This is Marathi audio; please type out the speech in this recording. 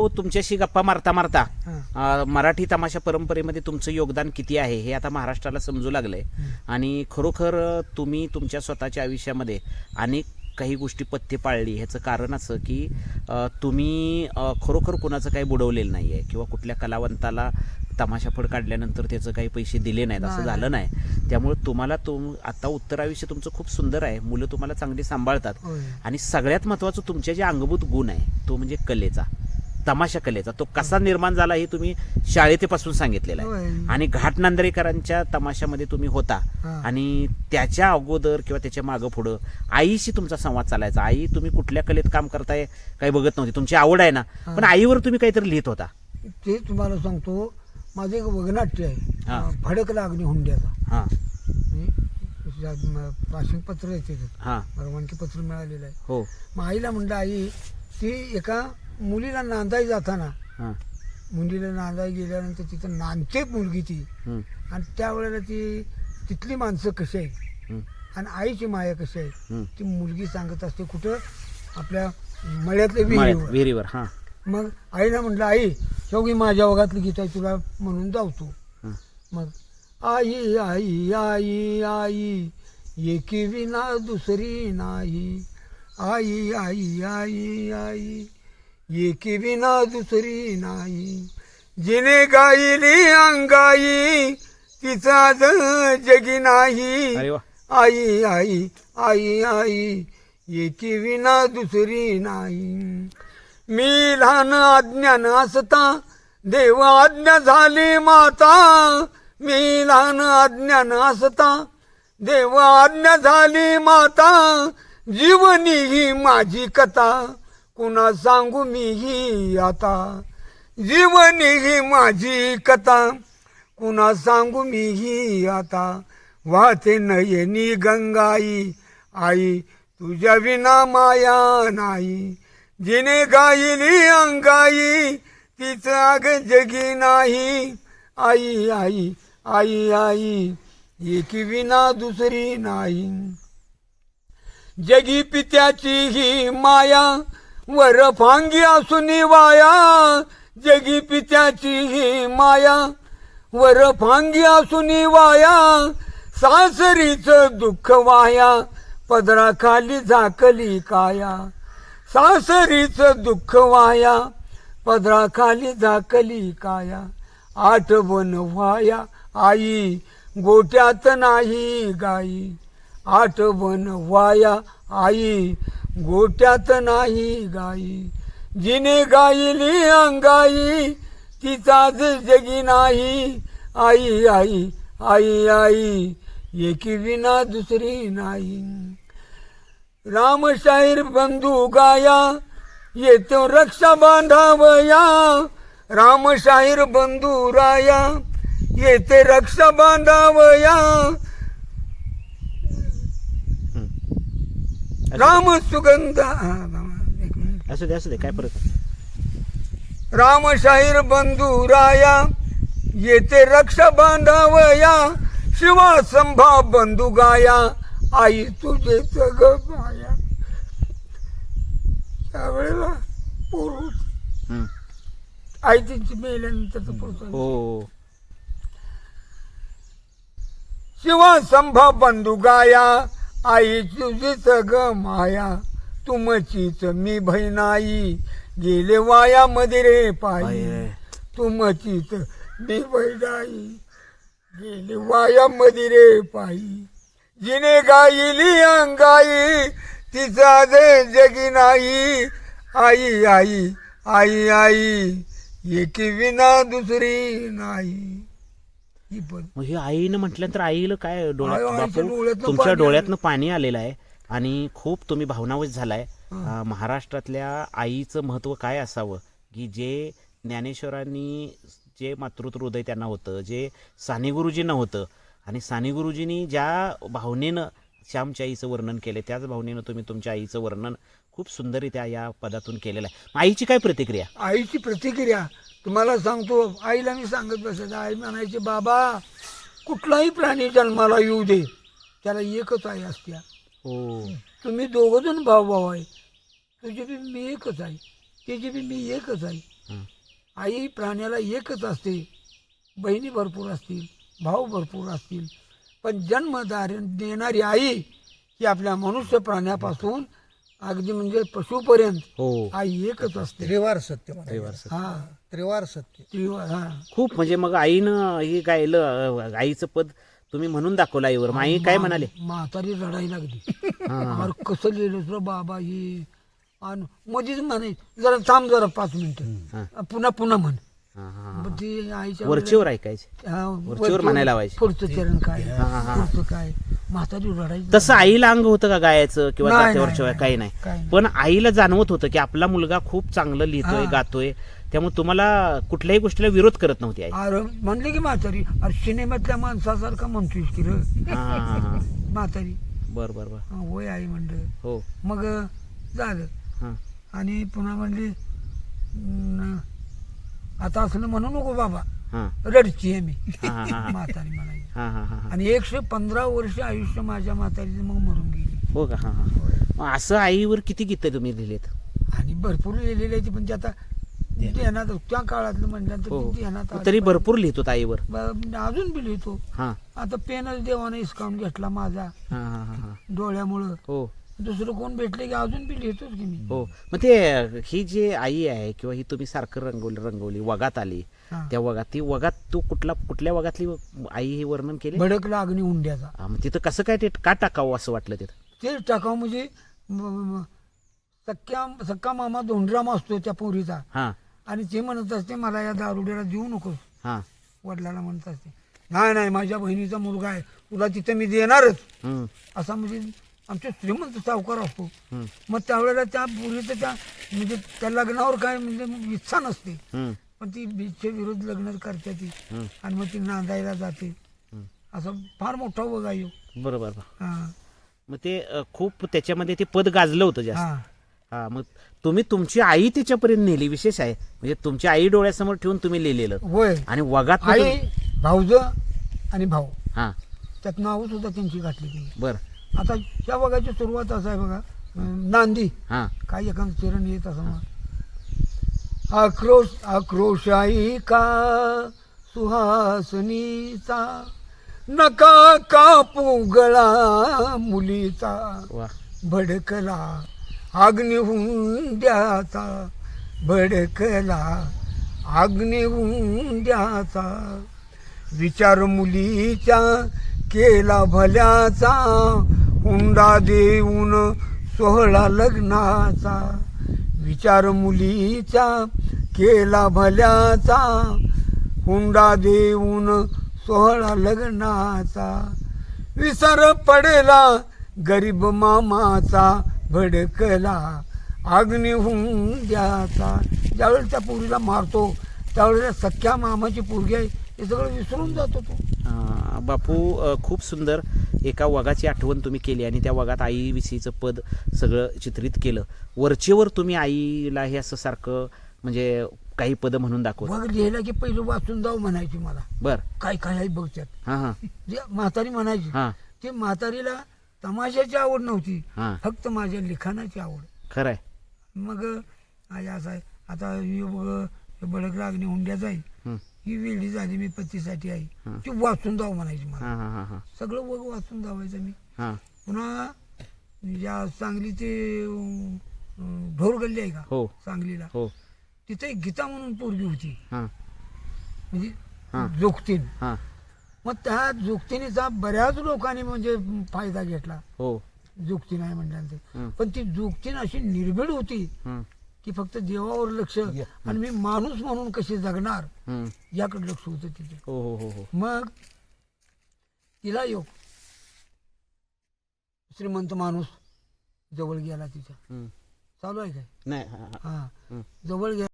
भाऊ तुमच्याशी गप्पा मारता मारता. अ, मराठी तमाशा परंपरेमध्ये तुमचं योगदान किती आहे हे आता महाराष्ट्राला समजू लागलंय. आणि खरोखर अ, तुम्ही तुमच्या स्वतःच्या आयुष्यामध्ये अनेक काही गोष्टी पथ्य पाळली. ह्याचं कारण असं की अ, तुम्ही अ, खरोखर कुणाचं काही बुडवलेलं नाही आहे किंवा कुठल्या कलावंताला तमाशाफड काढल्यानंतर त्याचं काही पैसे दिले नाहीत असं. झालं नाही. त्यामुळे तुम्हाला तुम आता उत्तर आयुष्य तुमचं खूप सुंदर आहे. मुलं तुम्हाला चांगली सांभाळतात. होय. आणि सगळ्यात महत्त्वाचं तुमच्या जे अंगभूत गुण आहे तो म्हणजे कलेचा. तमाशा कलेचा तो कसा निर्माण झाला हे तुम्ही शाळेतेपासून सांगितलेलं आहे. आणि घाट नांदरेकरांच्या तमाशामध्ये तुम्ही होता. आणि त्याच्या अगोदर किंवा त्याच्या मागं पुढं आईशी तुमचा संवाद चालायचा. आई तुम्ही कुठल्या कलेत काम करताय काही बघत नव्हती. तुमची आवड आहे ना. पण आईवर तुम्ही काहीतरी लिहित होता. ते तुम्हाला सांगतो माझं एक वगनाट्य हा. आहे फडक लागणे हुंड्याचा. हां. प्राशन पत्र येते हां. परवानगी पत्र मिळालेलं आहे. हो. मग आईला म्हणलं आई ती एका मुलीला नांदाई जाताना हां. मुलीला नांदाई गेल्यानंतर तिथं नांदते मुलगी ती. हं, आणि त्यावेळेला ती तिथली माणसं कशी आहेत? हं, आणि आईची माया कशी आहे हं. ती मुलगी सांगत असते कुठं? आपल्या मळ्यातल्या मळ्यात, विहिरीवर. विहिरीवर हां. मग आईला म्हटलं आई शेवटी माझ्या वगातलं गीत आहे तुला म्हणून जावतो. हं. मग आई आई आई आई एकी विना दुसरी नाही. आई आई आई आई एकी विना दुसरी नाही. जिने गायली अंगाई तिचा ज- जगी नाही. अरे वा. आई आई आई आई एकी विना दुसरी नाही. मी लहान अज्ञान असता देव आज्ञा झाली माता. मी लहान अज्ञान असता देव आज्ञा झाली माता. जीवनी ही माझी कथा. कुणा सांगू मी ही आता. जीवनी ही माझी कथा. कुणा सांगू मी ही आता. वाहते नयनी गंगाई. आई तुझ्या विना माया नाही. जिने गायली अंगाई तिचं आग जगी नाही. आई आई आई आई एकी विना दुसरी नाही. जगी पित्याची ही माया वर फांगी वाया जगी पित्याची ही माया. वर फांगी वाया सासरीच दुःख वाया. पदराखाली झाकली काया. सासरीच दुःख वाया पदराखाली झाकली काया. आठवण व्हाया आई गोट्यात नाही गाई. आठवण वाया आई गोट्यात नाही गाई. जिने गाईली अंगाई तिचाच जगी नाही. आई आई आई आई एकी विना दुसरी नाही. रामशाहीर बंधू गाया येतो रक्षा बांधावया. रामशाहीर बंधू राया येते रक्षा बांधावया. राम सुगंध. असू दे असू दे काय परत? रामशाहीर बंधू राया येते रक्षा बांधावया शिवा संभा बंधू गाया आई तुझे जग माया. त्यावेळेला पोर. आई त्यांची मेल्यानंतर हो. शिवा संभा बंधू गाया आई तुझी सग माया तुमचीच मी बहिणाई गेले वाया मध्ये रे. पायी. तुमचीच मी बहिणाई गेले वाया मध्ये रे पायी जिने गायली अंगाई तिचा जे जगी नाही. आई आई आई आई एकी विना दुसरी नाही. मग हे आईनं म्हटल्यानंतर आईला काय डोळ्यात आई- आईच्या बापू डोळ्यातनं तुमच्या पाणी डोळ्यातनं पाणी आलेलं आहे आणि खूप तुम्ही भावनावश झालाय. अं, महाराष्ट्रातल्या आईचं महत्त्व काय असावं? की जे ज्ञानेश्वरांनी जे मातृत्व हृदय त्यांना होतं जे साने गुरुजींना होतं आणि साने गुरुजींनी ज्या भावनेनं श्यामच्या आईचं वर्णन केलं त्याच भावनेनं तुम्ही तुमच्या आईचं वर्णन खूप सुंदररित्या या पदातून केलेलं आहे. मग आईची काय प्रतिक्रिया? आईची प्रतिक्रिया? तुम्हाला सांगतो आईला मी सांगत बसायचं आई म्हणायची बाबा कुठलाही प्राणी जन्माला येऊ दे. त्याला एकच आई असत्या. हो. तुम्ही दोघं जण भाऊ भाऊ आहे. तुझी बी मी एकच आहे. तिची बी मी एकच आहे. हं. आई प्राण्याला एकच असते. बहिणी भरपूर असतील भाऊ भरपूर असतील. पण जन्मदार देणारी आई ही आपल्या मनुष्य प्राण्यापासून अगदी म्हणजे पशुपर्यंत हो. आई एकच असते. त्रिवार सत्य म्हणायचं. त्रिवार सत्य. त्रिवार हा. खूप म्हणजे मग आईनं हे गायलं आईचं पद तुम्ही म्हणून दाखवलं आईवर. मग आई काय म्हणाले? म्हातारी रडायला लागली. हा. अरे कसं लिहिलं रे बाबा हे आणि मध्येच म्हणे जरा थांब जरा पाच मिनिटं. पुन्हा पुन्हा म्हण. हा, हा, हा. मग ती आईच्या वरचीवर ऐकायचे. हा, वरचीवर म्हणायला लावायचे. पुढचं चरण काय. पुढचं काय? म्हातारी रडायची तसं आईला अंग होतं का गायचं किंवा नाही, नाही, काही नाही, काही नाही. नाही. पण आईला जाणवत होतं की आपला मुलगा खूप चांगलं लिहितोय हा. गातोय. त्यामुळे तुम्हाला कुठल्याही गोष्टीला विरोध करत नव्हती आई. अरे म्हणले की म्हातारी अरे सिनेमातल्या माणसासारखा म्हणतोयस की र. हा. म्हातारी. बर बर बर. हा, होय आई म्हणलं. हो. मग झालं. हा. आणि पुन्हा म्हणली "न, आता असलं म्हणू नको बाबा. हा. रडची आहे मी. हा, हा, हा. म्हातारी म्हणायची हा हा हा हा. आणि एकशे पंधरा वर्ष आयुष्य माझ्या म्हातारीचं मग मरून गेली. हो का? हा हा. मग असं आईवर किती गीतं तुम्ही लिहिलेत? आणि भरपूर लिहिलेली आहे ती पण ते आता ध्यानात त्या काळातलं म्हटल्यानंतर हो. ती ध्यानात आलं तरी. भरपूर लिहितो आईवर. ब- अजून बी लिहितो. हा. आता पेनच देवाने हिसकावून घेतला माझा. हा हा हा हा. डोळ्यामुळं. हो. दुसरं कोण भेटले की अजून बी लिहितोच की मी. हो. मग ते ही जी आई आहे किंवा ही तुम्ही सारखं रंगवली रंगवली वगात आली हा. त्या वगात ती वगात तू कुठला कुठल्या वगातली आई हे वर्णन केले? भडकला अग्नी उंड्याचा. हा, मग तिथं कसं काय ते का टाकावं असं वाटलं तिथं? ते टाकाव म्हणजे म- म- सख्या सक्का मामा धोंडराम असतो त्या पोरीचा. हा. आणि ते म्हणत असते मला या दारुड्याला देऊ नकोस. हा. वडिलाला म्हणत असते नाही नाही माझ्या बहिणीचा मुलगा आहे. तुला तिथं मी देणारच. हम्म, असा म्हणजे आमचे श्रीमंत सावकार असतो. मग त्यावेळेला त्या पोरीचं त्या म्हणजे त्या लग्नावर काय म्हणजे इच्छा नसते. पण ती बीचच्या विरोध लग्न करते ती आणि मग ती नांदायला जाते. असं फार मोठा बघा येऊ बरोबर. हा. मग ते खूप त्याच्यामध्ये ते पद गाजलं होतं जास्त. हा. मग तुम्ही तुमची आई त्याच्यापर्यंत नेली विशेष आहे. म्हणजे तुमची आई डोळ्यासमोर ठेवून तुम्ही लिहिलेलं होय. आणि वगात आई भाऊज आणि भाऊ. हा. त्यात नाव सुद्धा त्यांची घातली त्यांनी बर. आता ह्या बघायची सुरुवात असं आहे बघा. अं, नांदी. हा. काय एखादं चरण येत असं मग. आक्रोश आक्रोशाई का? सुहासनीचा. नका कापू गळा मुलीचा. वा. भडकला अग्निहुंड्याचा भडकला अग्निहुंड्याचा विचार मुलीच्या केला भल्याचा. हुंडा देऊन सोहळा लग्नाचा. विचार मुलीचा केला भल्याचा. हुंडा देऊन सोहळा लग्नाचा. विसर पडला गरीब मामाचा भडकला अग्निहुंड्याचा ज्यावेळेस त्या पोरीला मारतो त्यावेळेस सख्या मामाची पोरगी आहे हे सगळं विसरून जातो तो. अ, बापू अ, खूप सुंदर एका वगाची आठवण तुम्ही केली आणि त्या वगात आईविषयीचं पद सगळं चित्रित केलं. वरचेवर तुम्ही आईला हे असं सारखं म्हणजे काही पद म्हणून दाखवत बघ लिहिला की पहिलं वाचून जाऊ म्हणायची मला. बर. काय काय आहे बघ त्यात. हा हा. जे म्हातारी म्हणायची हा. ती म्हातारीला तमाशाची आवड नव्हती हा. फक्त माझ्या लिखाणाची आवड. खरंय. मग आई असं आहे आता ही बघ हे हुंड्याच आहे. हं. ही वेळी झाली मी पतीसाठी आई. हं. ती वाचून जाऊ म्हणायची मला. सगळं वग वाचून जावायचं मी. पुन्हा या सांगली ते ढोर गल्ली आहे का? हो. सांगलीला. हो. तिथे गीता म्हणून पोरगी होती. हा. म्हणजे. जोगतीन. हा. मग त्या जोगतिनीचा बऱ्याच लोकांनी म्हणजे फायदा घेतला. हो. जोगतीन आहे म्हटल्यानंतर हं. पण ती जोगतीन अशी निर्भीड होती. की फक्त देवावर लक्ष आणि मी माणूस म्हणून कसे जगणार. याकडे लक्ष होतं तिथे. हो हो हो हो. मग तिला योग. श्रीमंत माणूस जवळ गेला तिच्या. चालू आहे काय? नाही हा, हा. हा. हं. जवळ गेला